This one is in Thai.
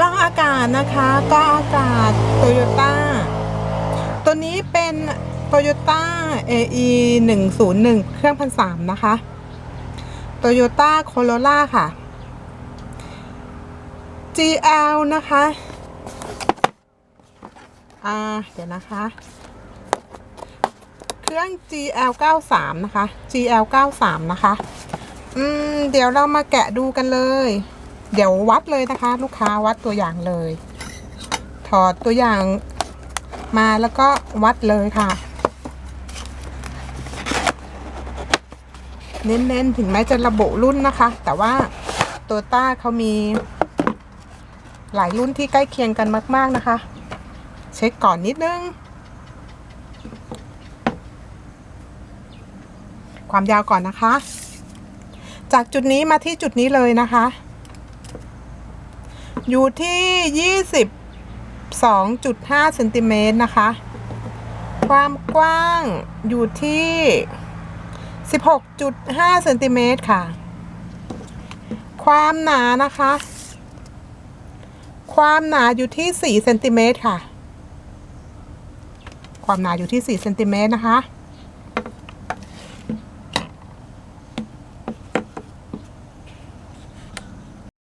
ล้องอากาศนะคะกล้องอากาศโตโยต้าตัวนี้เป็นโตโยต้า AE 101 เครื่องพันสามนะคะโตโยต้าโคโรล่าค่ะ GL นะคะ อ่า เดี๋ยวนะคะ เครื่อง GL 93นะคะ GL 93นะคะ อืม เดี๋ยวเรามาแกะดูกันเลย เดี๋ยววัดเลยนะคะ ลูกค้าวัดตัวอย่างเลย ถอดตัวอย่างมาแล้วก็วัดเลยค่ะ เน้นๆถึงแม้จะระบุรุ่นนะคะ แต่ว่าตัวต้าเขามี หลายรุ่นที่ใกล้เคียงกันมาก ๆนะคะ เช็คก่อนนิดนึง ความยาวก่อนนะคะ จากจุดนี้มาที่จุดนี้เลยนะคะ อยู่ที่22.5เซนติเมตรนะคะ ความกว้างอยู่ที่16.5เซนติเมตรค่ะ ความหนานะคะ ความหนาอยู่ที่4เซนติเมตรค่ะ ความหนาอยู่ที่4เซนติเมตรนะคะ